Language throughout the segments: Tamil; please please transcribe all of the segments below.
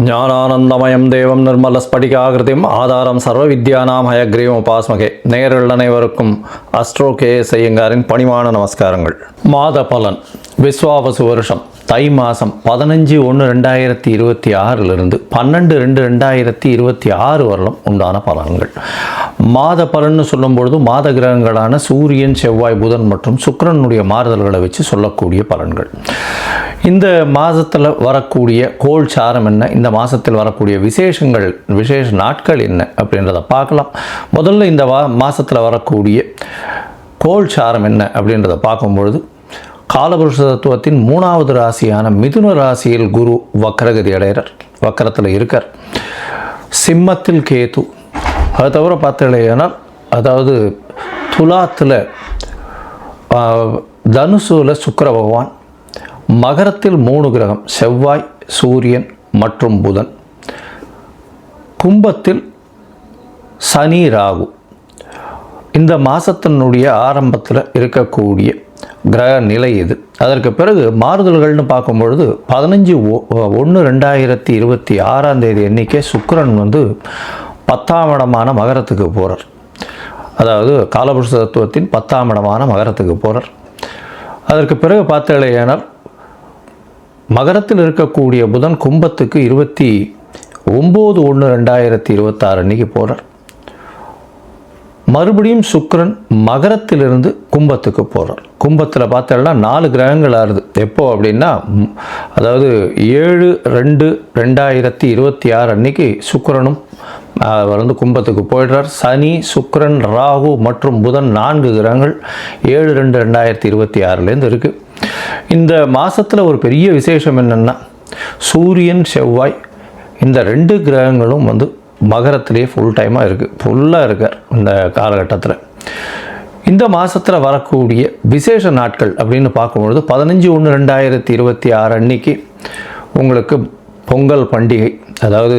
ஞானானந்தமயம் தேவம் நிர்மல ஸ்படிகாகிருதிம் ஆதாரம் சர்வ வித்யானாம் ஹயக்ரீவம் உபாஸ்மகே. நேயர்கள் அனைவருக்கும் அஸ்ட்ரோ கே செய்யுங்காரின் பணிமான நமஸ்காரங்கள். மாத பலன். விஸ்வாவசு வருஷம் தை மாதம் பதினஞ்சு ஒன்று ரெண்டாயிரத்தி இருபத்தி ஆறிலிருந்து பன்னெண்டு ரெண்டு ரெண்டாயிரத்தி இருபத்தி ஆறு வரலும் உண்டான பலன்கள். மாத பலன்னு சொல்லும்பொழுது மாத கிரகங்களான சூரியன் செவ்வாய் புதன் மற்றும் சுக்கிரனுடைய மாறுதல்களை வச்சு சொல்லக்கூடிய பலன்கள். இந்த மாதத்தில் வரக்கூடிய கோள் சாரம் என்ன? இந்த மாதத்தில் வரக்கூடிய விசேஷங்கள் விசேஷ நாட்கள் என்ன அப்படின்றத பார்க்கலாம். முதல்ல இந்த வா மாதத்தில் வரக்கூடிய கோள் சாரம் என்ன அப்படின்றத பார்க்கும்பொழுது காலபுருஷ தத்துவத்தின் மூணாவது ராசியான மிதுன ராசியில் குரு வக்கரகதி அடைகிறார். வக்கரத்தில் இருக்கார். சிம்மத்தில் கேது. அது தவிர பார்த்தீங்கன்னா அதாவது துலாத்தில் தனுசுல சுக்கர பகவான். மகரத்தில் மூணு கிரகம் செவ்வாய் சூரியன் மற்றும் புதன். கும்பத்தில் சனி ராகு. இந்த மாதத்தினுடைய ஆரம்பத்தில் இருக்கக்கூடிய கிரக நிலை இது. அதற்கு பிறகு மாறுதல்கள்னு பார்க்கும்பொழுது பதினஞ்சு ஒன்று ரெண்டாயிரத்தி இருபத்தி ஆறாம் தேதி எண்ணிக்கை சுக்கரன் வந்து பத்தாம் இடமான மகரத்துக்கு போகிறார் அதாவது காலபுருஷ தத்துவத்தின் பத்தாம் இடமான மகரத்துக்கு போகிறார் அதற்கு பிறகு பார்த்தேனால் மகரத்தில் இருக்கக்கூடிய புதன் கும்பத்துக்கு இருபத்தி ஒம்பது ஒன்று ரெண்டாயிரத்தி இருபத்தாறு அன்னைக்கு போகிறார் மறுபடியும் சுக்கரன் மகரத்திலிருந்து கும்பத்துக்கு போகிறார் கும்பத்தில் பார்த்தோம்னா நாலு கிரகங்கள் ஆறுது. எப்போ அப்படின்னா அதாவது ஏழு ரெண்டு ரெண்டாயிரத்தி இருபத்தி ஆறு அன்னைக்கு சுக்கரனும் அவர் வந்து கும்பத்துக்கு போயிடுறார். சனி சுக்கரன் ராகு மற்றும் புதன் நான்கு கிரகங்கள் ஏழு ரெண்டு ரெண்டாயிரத்தி இருபத்தி ஆறுலேருந்து இருக்குது இந்த மாதத்தில் ஒரு பெரிய விசேஷம் என்னென்னா சூரியன் செவ்வாய் இந்த ரெண்டு கிரகங்களும் வந்து மகரத்திலே ஃபுல் டைமாக இருக்குது ஃபுல்லாக இருக்கார் இந்த காலகட்டத்தில். இந்த மாதத்தில் வரக்கூடிய விசேஷ நாட்கள் அப்படின்னு பார்க்கும்பொழுது பதினஞ்சு ஒன்று ரெண்டாயிரத்தி இருபத்தி ஆறு அன்னைக்கு உங்களுக்கு பொங்கல் பண்டிகை அதாவது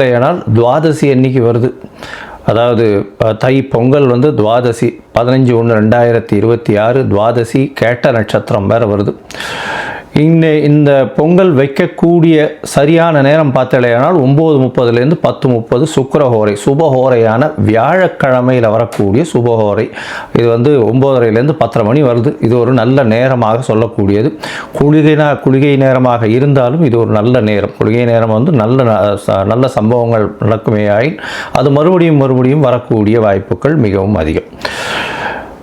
பார்த்தலையானால் துவாதசி அன்னைக்கு வருது. அதாவது தை பொங்கல் வந்து துவாதசி பதினஞ்சு ஒன்று ரெண்டாயிரத்தி இருபத்தி ஆறு துவாதசி கேட்ட நட்சத்திரம் வேறு வருது. இந்த இந்த பொங்கல் வைக்கக்கூடிய சரியான நேரம் பார்த்தலையானால் ஒம்பது முப்பதுலேருந்து பத்து முப்பது சுக்கரஹோரை சுபஹோரையான வியாழக்கிழமையில் வரக்கூடிய சுபஹோரை இது வந்து ஒம்போதரைலேருந்து பத்தரை மணி வருது. இது ஒரு நல்ல நேரமாக சொல்லக்கூடியது. குளிகைனா குளிகை நேரமாக இருந்தாலும் இது ஒரு நல்ல நேரம். குளிகை நேரம் வந்து நல்ல ந- ச- நல்ல சம்பவங்கள் நடக்குமே ஆயின் அது மறுபடியும் மறுபடியும் வரக்கூடிய வாய்ப்புகள் மிகவும் அதிகம்.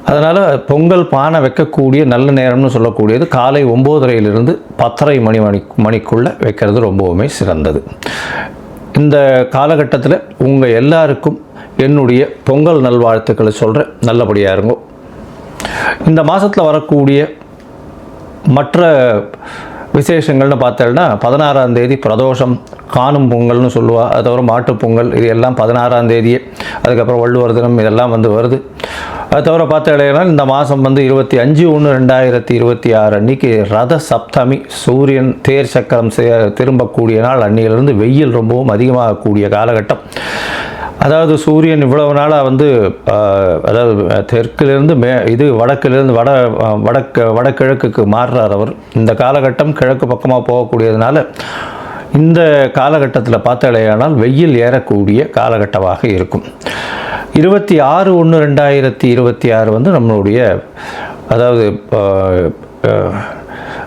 அதனால் பொங்கல் பானை வைக்கக்கூடிய நல்ல நேரம்னு சொல்லக்கூடியது காலை ஒம்போதரையிலிருந்து பத்தரை மணி மணி மணிக்குள்ளே வைக்கிறது ரொம்பவுமே சிறந்தது. இந்த காலகட்டத்தில் உங்கள் எல்லாருக்கும் என்னுடைய பொங்கல் நல்வாழ்த்துக்களை சொல்கிறேன் நல்லபடியாக இருங்கோ. இந்த மாதத்தில் வரக்கூடிய மற்ற விசேஷங்கள்னு பார்த்தோம்னா பதினாறாம் தேதி பிரதோஷம் காணும் பொங்கல்னு சொல்லுவா அது தவிர மாட்டுப் பொங்கல் இது எல்லாம் பதினாறாம் தேதியே. அதுக்கப்புறம் வள்ளுவர் தினம் இதெல்லாம் வந்து வருது. அது தவிர பார்த்தீங்கன்னா இந்த மாதம் வந்து இருபத்தி அஞ்சு ஒன்று ரெண்டாயிரத்தி இருபத்தி ஆறு அன்னைக்கு ரத சப்தமி சூரியன் தேர் சக்கரம் சே- திரும்பக்கூடிய நாள் அன்னையிலிருந்து வெயில் ரொம்பவும் அதிகமாகக்கூடிய காலகட்டம். அதாவது சூரியன் இவ்வளவு நாளாக வந்து அதாவது தெற்கிலிருந்து மே இது வடக்கிலிருந்து வட வடக்கு வடகிழக்குக்கு மாறுறார் அவர். இந்த காலகட்டம் கிழக்கு பக்கமாக போகக்கூடியதுனால இந்த காலகட்டத்தில் பார்த்தாலேயானால் வெயில் ஏறக்கூடிய காலகட்டமாக இருக்கும். இருபத்தி ஆறு ஒன்று ரெண்டாயிரத்தி இருபத்தி ஆறு வந்து நம்மளுடைய அதாவது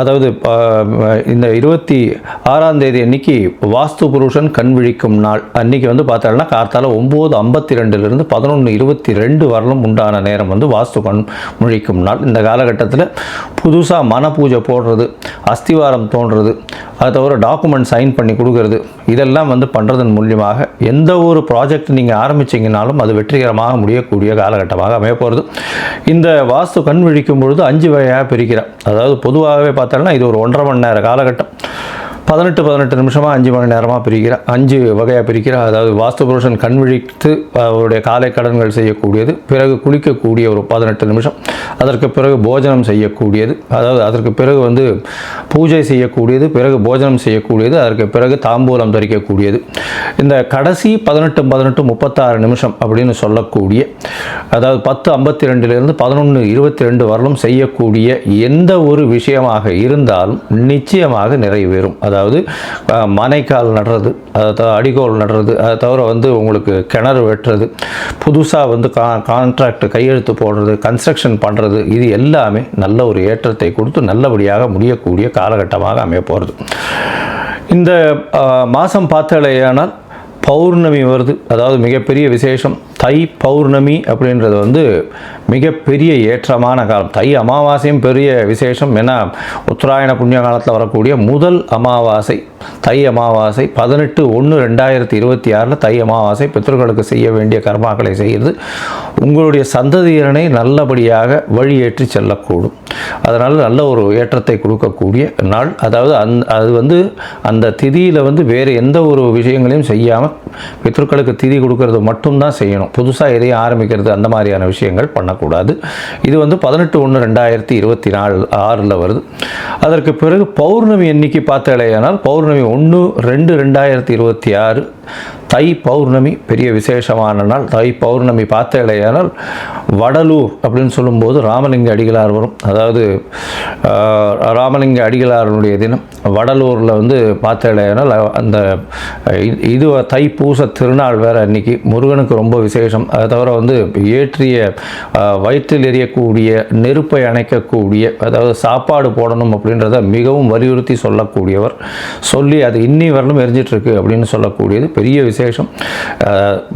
அதாவது இந்த இருபத்தி ஆறாம் தேதி அன்னைக்கு வாஸ்து புருஷன் கண் விழிக்கும் நாள். அன்னைக்கு வந்து பார்த்தாருன்னா கார்த்தால ஒம்பது ஐம்பத்தி ரெண்டுலேருந்து பதினொன்று இருபத்தி ரெண்டு வரலும் உண்டான நேரம் வந்து வாஸ்து கண் முழிக்கும் நாள். இந்த காலகட்டத்தில் புதுசாக மன பூஜை போடுறது அஸ்திவாரம் தோன்றது அதை தவிர டாக்குமெண்ட் சைன் பண்ணி கொடுக்கறது இதெல்லாம் வந்து பண்ணுறதன் மூலியமாக எந்த ஒரு ப்ராஜெக்ட் நீங்கள் ஆரம்பிச்சிங்கனாலும் அது வெற்றிகரமாக முடியக்கூடிய காலகட்டமாக அமைய போகிறது இந்த வாஸ்து கண் விழிக்கும் பொழுது அஞ்சு வகையாக பிரிக்கிறேன் அதாவது பொதுவாகவே பார்த்தோம்னா இது ஒரு ஒன்றரை மணி நேர காலகட்டம். பதினெட்டு பதினெட்டு நிமிஷமாக அஞ்சு மணி நேரமாக பிரிக்கிறேன் அஞ்சு வகையாக பிரிக்கிறேன் அதாவது வாஸ்து புருஷன் கண் விழித்து அவருடைய காலை கடன்கள் செய்யக்கூடியது பிறகு குளிக்கக்கூடிய ஒரு பதினெட்டு நிமிஷம் அதற்கு பிறகு போஜனம் செய்யக்கூடியது அதாவது அதற்கு பிறகு வந்து பூஜை செய்யக்கூடியது பிறகு போஜனம் செய்யக்கூடியது அதற்கு பிறகு தாம்பூலம் தரிக்கக்கூடியது. இந்த கடைசி பதினெட்டு பதினெட்டு முப்பத்தாறு நிமிஷம் அப்படின்னு சொல்லக்கூடிய அதாவது பத்து ஐம்பத்தி ரெண்டுலேருந்து பதினொன்று இருபத்தி ரெண்டு வரலும் செய்யக்கூடிய எந்த ஒரு விஷயமாக இருந்தாலும் நிச்சயமாக நிறைவேறும் அது அதாவது மனைக்கால் நடுறது அதை தவிர அடிகோல் நடுறது அதை தவிர வந்து உங்களுக்கு கிணறு வெட்டுறது புதுசாக வந்து கா கான்ட்ராக்ட் கையெழுத்து போடுறது கன்ஸ்ட்ரக்ஷன் பண்ணுறது இது எல்லாமே நல்ல ஒரு ஏற்றத்தை கொடுத்து நல்லபடியாக முடியக்கூடிய காலகட்டமாக அமைய போகிறது இந்த மாதம் பார்த்தாலேயானால் பௌர்ணமி வருது. அதாவது மிகப்பெரிய விசேஷம். தை பௌர்ணமி அப்படின்றது வந்து மிகப்பெரிய ஏற்றமான காலம். தை அமாவாசையும் பெரிய விசேஷம். ஏன்னா உத்தராயண புண்ணிய காலத்தில் வரக்கூடிய முதல் அமாவாசை. தை அமாவாசை பதினெட்டு ஒன்று ரெண்டாயிரத்தி இருபத்தி ஆறில் தை அமாவாசை பித்தர்களுக்கு செய்ய வேண்டிய கர்மாக்களை செய்கிறது. உங்களுடைய சந்ததியினை நல்லபடியாக வழியேற்றி செல்லக்கூடும். அதனால் நல்ல ஒரு ஏற்றத்தை கொடுக்கக்கூடிய நாள். அதாவது அந் அது வந்து அந்த திதியில் வந்து வேறு எந்த ஒரு விஷயங்களையும் செய்யாமல் பித்ருக்களுக்கு திதி கொடுக்கறது மட்டும்தான் செய்யணும். புதுசாக எதையும் ஆரம்பிக்கிறது அந்த மாதிரியான விஷயங்கள் பண்ணக்கூடாது. இது வந்து பதினெட்டு ஒன்று ரெண்டாயிரத்தி இருபத்தி நாலு ஆறில் வருது. அதற்கு பிறகு பௌர்ணமி எண்ணிக்கை பார்த்தாலேயானால் பௌர்ணமி ஒன்று ரெண்டு ரெண்டாயிரத்தி இருபத்தி ஆறு தை பௌர்ணமி பெரிய விசேஷமான நாள். தை பௌர்ணமி பார்த்தேலையானால் வடலூர் அப்படின்னு சொல்லும்போது ராமலிங்க அடிகளார் வரும். அதாவது ராமலிங்க அடிகளாருடைய தினம். வடலூரில் வந்து பார்த்தேலையானால் அந்த இது இது பூச திருநாள் வேறு அன்னைக்கு முருகனுக்கு ரொம்ப விசேஷம். அதை தவிர வந்து ஏற்றிய வயிற்றில் எரியக்கூடிய நெருப்பை அணைக்கக்கூடிய அதாவது சாப்பாடு போடணும் அப்படின்றத மிகவும் வலியுறுத்தி சொல்லக்கூடியவர். சொல்லி அது இன்னி வரலும் எரிஞ்சிட்ருக்கு அப்படின்னு சொல்லக்கூடியது. பெரிய விசேஷம்.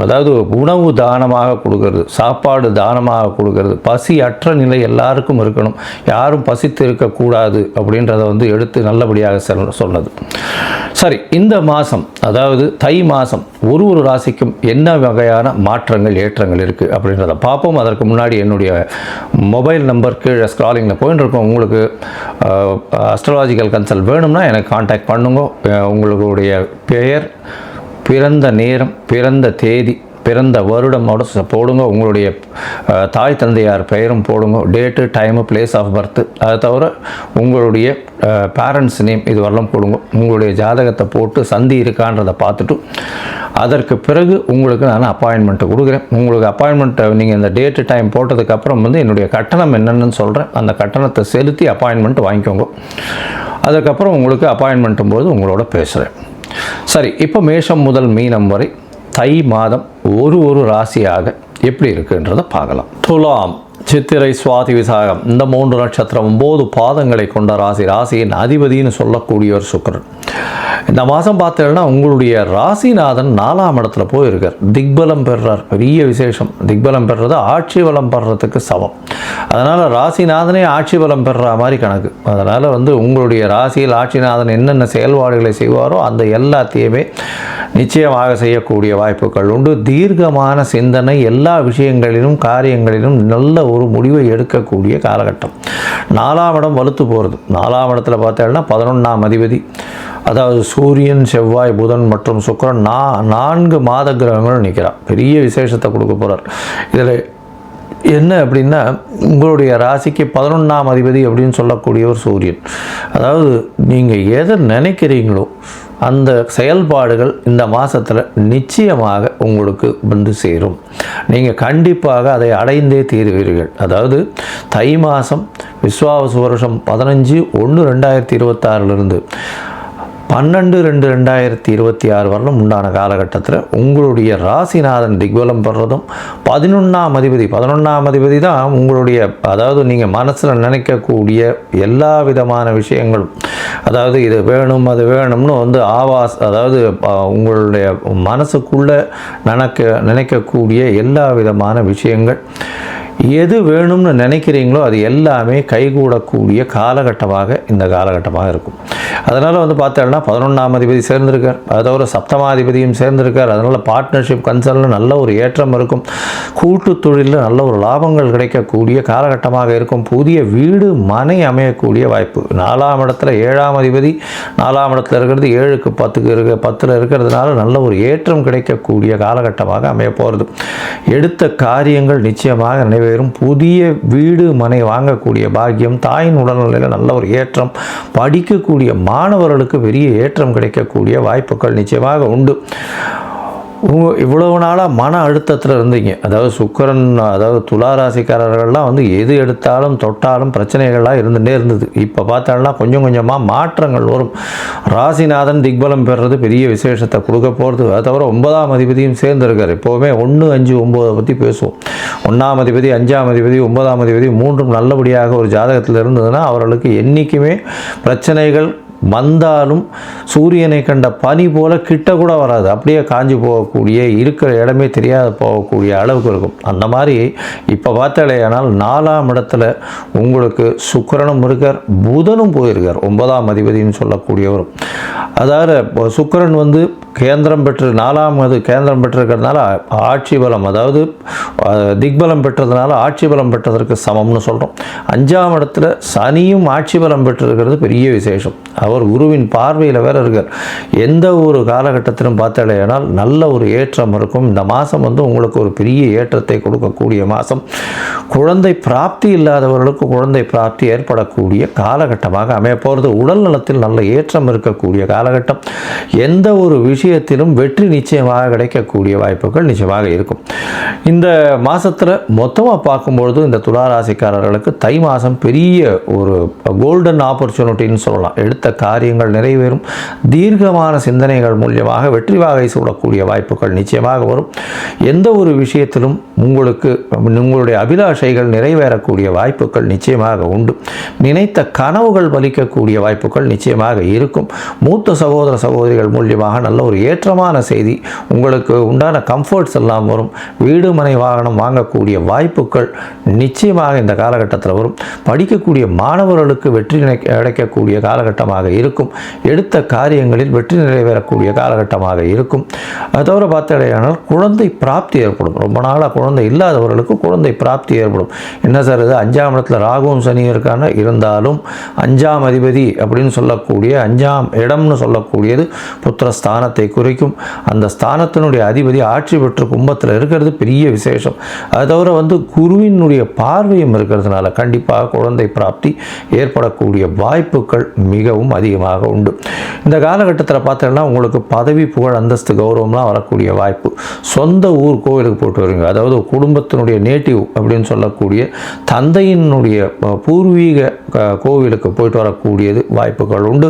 அதாவது உணவு தானமாக கொடுக்கறது சாப்பாடு தானமாக கொடுக்கறது பசி அற்ற நிலை எல்லாருக்கும் இருக்கணும். யாரும் பசித்து இருக்கக்கூடாது அப்படின்றத வந்து எடுத்து நல்லபடியாக சொன்னது. சரி இந்த மாதம் அதாவது தை மாதம் ஒரு ஒரு ராசிக்கும் என்ன வகையான மாற்றங்கள் ஏற்றங்கள் இருக்குது அப்படின்றத பார்ப்போம். அதற்கு முன்னாடி என்னுடைய மொபைல் நம்பர் கீழே ஸ்க்ராலிங்கில் போயின்னு இருக்கோம் உங்களுக்கு அஸ்ட்ராலாஜிக்கல் கன்சல்ட் வேணும்னா எனக்கு காண்டாக்ட் பண்ணுங்க. உங்களுடைய பெயர் பிறந்த நேரம் பிறந்த தேதி பிறந்த வருடமோட போடுங்க. உங்களுடைய தாய் தந்தையார் பெயரும் போடுங்க. Date time place of birth அதை தவிர உங்களுடைய பேரண்ட்ஸ் நேம் இது வரலாம் போடுங்க. உங்களுடைய ஜாதகத்தை போட்டு சந்தி இருக்கான்றதை பார்த்துட்டு அதற்கு பிறகு உங்களுக்கு நான் அப்பாயின்மெண்ட்டு கொடுக்குறேன். உங்களுக்கு அப்பாயின்மெண்ட்டை நீங்கள் இந்த டேட்டு டைம் போட்டதுக்கப்புறம் வந்து என்னுடைய கட்டணம் என்னென்னு சொல்கிறேன் அந்த கட்டணத்தை செலுத்தி அப்பாயின்மெண்ட் வாங்கிக்கோங்க. அதுக்கப்புறம் உங்களுக்கு அப்பாயின்மெண்ட்டும் போது உங்களோட பேசுகிறேன் சரி இப்போ மேஷம் முதல் மீனம் வரை தை மாதம் ஒரு ஒரு ராசியாக எப்படி இருக்குன்றதை பார்க்கலாம். துலாம் சித்திரை சுவாதி விசாகம். இந்த மூன்று நட்சத்திரம் ஒம்பது பாதங்களை கொண்ட ராசி. ராசியின் அதிபதின்னு சொல்லக்கூடியவர் சுக்கரன். இந்த மாதம் பார்த்தீங்கன்னா உங்களுடைய ராசிநாதன் நாலாம் இடத்துல போயிருக்கார். திக்பலம் பெறுறார். பெரிய விசேஷம். திக்பலம் பெறுறது ஆட்சி பலம் பெறுறதுக்கு சமம். அதனால் ராசிநாதனே ஆட்சி பலம் பெறுற மாதிரி கணக்கு. அதனால் வந்து உங்களுடைய ராசியில் ஆட்சிநாதன் என்னென்ன செயல்பாடுகளை செய்வாரோ அந்த எல்லாத்தையுமே நிச்சயமாக செய்யக்கூடிய வாய்ப்புகள் உண்டு. தீர்க்கமான சிந்தனை எல்லா விஷயங்களிலும் காரியங்களிலும் நல்ல ஒரு ஒரு முடிவை எடுக்கக்கூடிய காலகட்டம். நாலாம் இடம் வலுத்து போகிறது நாலாம் இடத்துல பார்த்தேன்னா பதினொன்றாம் அதிபதி. அதாவது சூரியன் செவ்வாய் புதன் மற்றும் சுக்கிரன் நா நான்கு மாத கிரகங்களும் நிற்கிறார் பெரிய விசேஷத்தை கொடுக்க போகிறார் இதில் என்ன அப்படின்னா உங்களுடைய ராசிக்கு பதினொன்றாம் அதிபதி அப்படின்னு சொல்லக்கூடியவர் சூரியன். அதாவது நீங்கள் எதை நினைக்கிறீங்களோ அந்த செயல்பாடுகள் இந்த மாதத்தில் நிச்சயமாக உங்களுக்கு வந்து சேரும். நீங்கள் கண்டிப்பாக அதை அடைந்தே தீருவீர்கள். அதாவது தை மாதம் விஸ்வாவசு வருஷம் பதினஞ்சு ஒன்று ரெண்டாயிரத்தி இருபத்தாறிலிருந்து பன்னெண்டு ரெண்டு ரெண்டாயிரத்தி இருபத்தி ஆறு வரலும் உண்டான காலகட்டத்தில் உங்களுடைய ராசிநாதன் திக்வலம் பெறதும் பதினொன்றாம் அதிபதி பதினொன்றாம் அதிபதி தான் உங்களுடைய அதாவது நீங்கள் மனசில் நினைக்கக்கூடிய எல்லா விதமான விஷயங்களும். அதாவது இது வேணும் அது வேணும்னு வந்து ஆவாஸ் அதாவது உங்களுடைய மனசுக்குள்ளே நினைக்க நினைக்கக்கூடிய எல்லா விதமான விஷயங்கள். எது வேணும்னு நினைக்கிறீங்களோ அது எல்லாமே கைகூடக்கூடிய காலகட்டமாக இந்த காலகட்டமாக இருக்கும். அதனால் வந்து பார்த்தோம்னா பதினொன்றாம் அதிபதி சேர்ந்திருக்கார். அதோட சப்தமாதிபதியும் சேர்ந்திருக்கார். அதனால் பார்ட்னர்ஷிப் கன்சர்னில் நல்ல ஒரு ஏற்றம் இருக்கும். கூட்டு தொழிலில் நல்ல ஒரு லாபங்கள் கிடைக்கக்கூடிய காலகட்டமாக இருக்கும். புதிய வீடு மனை அமையக்கூடிய வாய்ப்பு. நாலாம் இடத்துல ஏழாம் அதிபதி நாலாம் இடத்துல இருக்கிறது ஏழுக்கு பத்துக்கு இருக்க பத்தில் இருக்கிறதுனால நல்ல ஒரு ஏற்றம் கிடைக்கக்கூடிய காலகட்டமாக அமைய போகிறது எடுத்த காரியங்கள் நிச்சயமாக நிறைவேறும். புதிய வீடு மனை வாங்கக்கூடிய பாக்கியம் தாயின் உடல்நிலையில் நல்ல ஒரு ஏற்றம் படிக்கக்கூடிய மாணவர்களுக்கு பெரிய ஏற்றம் கிடைக்கக்கூடிய வாய்ப்புகள் நிச்சயமாக உண்டு. உங்க இவ்வளவு நாளாக மன அழுத்தத்தில் இருந்தீங்க. அதாவது சுக்கிரன் அதாவது துலா ராசிக்காரர்கள்லாம் வந்து எது எடுத்தாலும் தொட்டாலும் பிரச்சனைகள்லாம் இருந்துகிட்டே இருந்தது. இப்போ பார்த்தாலும் கொஞ்சம் கொஞ்சமாக மாற்றங்கள் வரும். ராசிநாதன் திக்பலம் பெறுறது பெரிய விசேஷத்தை கொடுக்க போகிறது அதை தவிர ஒன்பதாம் அதிபதியும் சேர்ந்துருக்கார். எப்போவுமே ஒன்று அஞ்சு ஒம்போதை பற்றி பேசுவோம். ஒன்றாம் அதிபதி அஞ்சாம் அதிபதி ஒன்பதாம் அதிபதி மூன்றும் நல்லபடியாக ஒரு ஜாதகத்தில் இருந்ததுன்னா அவர்களுக்கு என்றைக்குமே பிரச்சனைகள் வந்தாலும் சூரியனை கண்ட பனி போல் கிட்ட கூட வராது. அப்படியே காஞ்சி போகக்கூடிய இருக்கிற இடமே தெரியாத போகக்கூடிய அளவுக்கு இருக்கும். அந்த மாதிரி இப்போ பார்த்தாலேயானால் நாலாம் இடத்துல உங்களுக்கு சுக்கிரனும் இருக்கார் புதனும் போயிருக்கார் ஒன்பதாம் அதிபதினு சொல்லக்கூடியவரும். அதாவது இப்போ சுக்கிரன் வந்து கேந்திரம் பெற்று நாலாம் அது கேந்திரம் பெற்றிருக்கிறதுனால ஆட்சி பலம் அதாவது திக்பலம் பெற்றதுனால ஆட்சி பலம் பெற்றதற்கு சமம்னு சொல்கிறோம் அஞ்சாம் இடத்துல சனியும் ஆட்சி பலம் பெற்றிருக்கிறது பெரிய விசேஷம். அவர் குருவின் பார்வையில் வேற இருக்கார். எந்த ஒரு காலகட்டத்திலும் பார்த்தாலேயானால் நல்ல ஒரு ஏற்றம் இருக்கும். இந்த மாதம் வந்து உங்களுக்கு ஒரு பெரிய ஏற்றத்தை கொடுக்கக்கூடிய மாதம் குழந்தை பிராப்தி இல்லாதவர்களுக்கு குழந்தை பிராப்தி ஏற்படக்கூடிய காலகட்டமாக அமைய போகிறது உடல் நலத்தில் நல்ல ஏற்றம் இருக்கக்கூடிய காலகட்டம். எந்த ஒரு விஷயத்திலும் வெற்றி நிச்சயமாக கிடைக்கக்கூடிய வாய்ப்புகள் நிச்சயமாக இருக்கும். இந்த மாதத்தில் மொத்தமாக பார்க்கும்பொழுது இந்த துளாராசிக்காரர்களுக்கு தை மாதம் பெரிய ஒரு கோல்டன் ஆப்பர்ச்சுனிட்டின்னு சொல்லலாம். எடுத்த காரியங்கள் நிறைவேறும். தீர்க்கமான சிந்தனைகள் மூலியமாக வெற்றி வாகை சூடக்கூடிய வாய்ப்புகள் நிச்சயமாக வரும். எந்த ஒரு விஷயத்திலும் உங்களுக்கு உங்களுடைய அபிலாஷைகள் நிறைவேறக்கூடிய வாய்ப்புகள் நிச்சயமாக உண்டு. நினைத்த கனவுகள் பலிக்கக்கூடிய வாய்ப்புகள் நிச்சயமாக இருக்கும். மூத்த சகோதர சகோதரிகள் மூலியமாக நல்ல ஒரு ஏற்றமான செய்தி உங்களுக்கு உண்டான கம்ஃபர்ட்ஸ் எல்லாம் வரும். வீடு மனை வாகனம் வாங்கக்கூடிய வாய்ப்புகள் நிச்சயமாக இந்த காலகட்டத்தில் வரும். படிக்கக்கூடிய மாணவர்களுக்கு வெற்றி கிடைக்கக்கூடிய காலகட்டமாக இருக்கும். எடுத்த காரியங்களில் வெற்றி நிறைவேறக்கூடிய காலகட்டமாக இருக்கும். அது தவிர பார்த்தாலேயானால் குழந்தை பிராப்தி ஏற்படும். ரொம்ப நாளாக குழந்தை இல்லாதவர்களுக்கு குழந்தை பிராப்தி ஏற்படும். என்ன சார் இது? அஞ்சாம் இடத்துல ராகுவும் சனி இருக்கான இருந்தாலும் அஞ்சாம் அதிபதி அப்படின்னு சொல்லக்கூடிய அஞ்சாம் இடம்னு சொல்லக்கூடியது புத்திர ஸ்தானத்தை குறிக்கும். அந்த ஸ்தானத்தினுடைய அதிபதி ஆட்சி பெற்று கும்பத்தில் இருக்கிறது பெரிய விசேஷம். அது தவிர வந்து குருவினுடைய பார்வையும் இருக்கிறதுனால கண்டிப்பாக குழந்தை பிராப்தி ஏற்படக்கூடிய வாய்ப்புகள் மிகவும் அதிகமாக உண்டு. இந்த காலகட்டத்தில் பார்த்தீங்கன்னா உங்களுக்கு பதவி புகழ் அந்தஸ்து கௌரவம்லாம் வரக்கூடிய வாய்ப்பு. சொந்த ஊர் கோவிலுக்கு போட்டு வருவீங்க அதாவது குடும்பத்தினுடைய நேட்டிவ் அப்படின்னு சொல்லக்கூடிய தந்தையினுடைய பூர்வீக கோவிலுக்கு போயிட்டு வரக்கூடியது வாய்ப்புகள் உண்டு.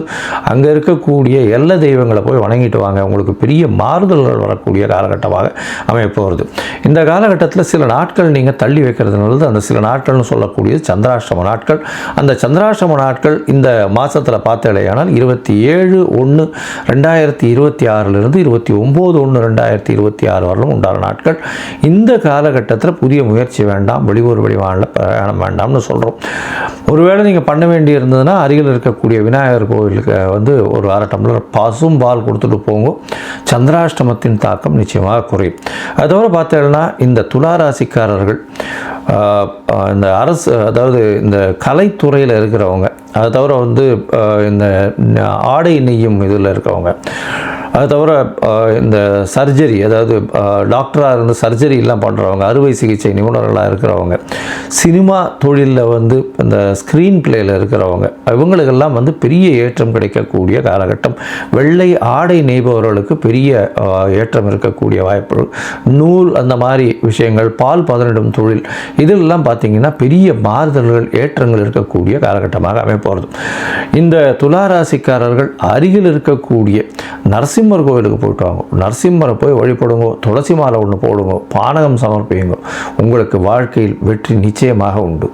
அங்கே இருக்கக்கூடிய எல்லா தெய்வங்களை போய் வணங்கிட்டு வாங்க. உங்களுக்கு பெரிய மாறுதல்கள் வரக்கூடிய காலகட்டமாக அமைப்பு வருது இந்த காலகட்டத்தில் சில நாட்கள் நீங்கள் தள்ளி வைக்கிறது நல்லது. அந்த சில நாட்கள்னு சொல்லக்கூடியது சந்திராஷ்டம நாட்கள். அந்த சந்திராஷ்டம நாட்கள் இந்த மாதத்தில் பார்த்து பார்த்தலையானால் இருபத்தி ஏழு ஒன்று ரெண்டாயிரத்தி இருபத்தி ஆறிலிருந்து இருபத்தி ஒம்பது ஒன்று ரெண்டாயிரத்தி இருபத்தி ஆறு வரலும் உண்டான நாட்கள். இந்த காலகட்டத்தில் புதிய முயற்சி வேண்டாம் வெளியூர் வெளிவானில் பிரயாணம் வேண்டாம்னு சொல்கிறோம் ஒருவேளை நீங்கள் பண்ண வேண்டி இருந்ததுன்னா அருகில் இருக்கக்கூடிய விநாயகர் கோவிலுக்கு வந்து ஒரு அரை டம்ளர் பசும் பால் கொடுத்துட்டு போங்க. சந்திராஷ்டமத்தின் தாக்கம் நிச்சயமாக குறையும். அதோடு பார்த்தீங்கன்னா இந்த துளாராசிக்காரர்கள் இந்த அரசு அதாவது இந்த கலைத்துறையில் இருக்கிறவங்க அது தவிர வந்து இந்த ஆடை நெய்யும் இதில் இருக்கிறவங்க அது தவிர இந்த சர்ஜரி அதாவது டாக்டராக இருந்து சர்ஜரி எல்லாம் பண்ணுறவங்க அறுவை சிகிச்சை நிபுணர்களாக இருக்கிறவங்க சினிமா தொழிலில் வந்து இந்த ஸ்க்ரீன் பிளேயில் இருக்கிறவங்க இவங்களுக்கெல்லாம் வந்து பெரிய ஏற்றம் கிடைக்கக்கூடிய காலகட்டம். வெள்ளை ஆடை நெய்பவர்களுக்கு பெரிய ஏற்றம் இருக்கக்கூடிய வாய்ப்பு. நூல் அந்த மாதிரி விஷயங்கள் பால் பதனிடும் தொழில் இதெல்லாம் பார்த்தீங்கன்னா பெரிய மாறுதல்கள் ஏற்றங்கள் இருக்கக்கூடிய காலகட்டமாக அமைப்போகிறது இந்த துளாராசிக்காரர்கள் அருகில் இருக்கக்கூடிய நரசிம்மர் கோவிலுக்கு போயிட்டு வாங்க நரசிம்மரை போய் வழிபடுங்க துளசி மாலை ஒன்று போடுங்க பானகம் சமர்ப்பியுங்க உங்களுக்கு வாழ்க்கையில் வெற்றி நிச்சயமாக உண்டு.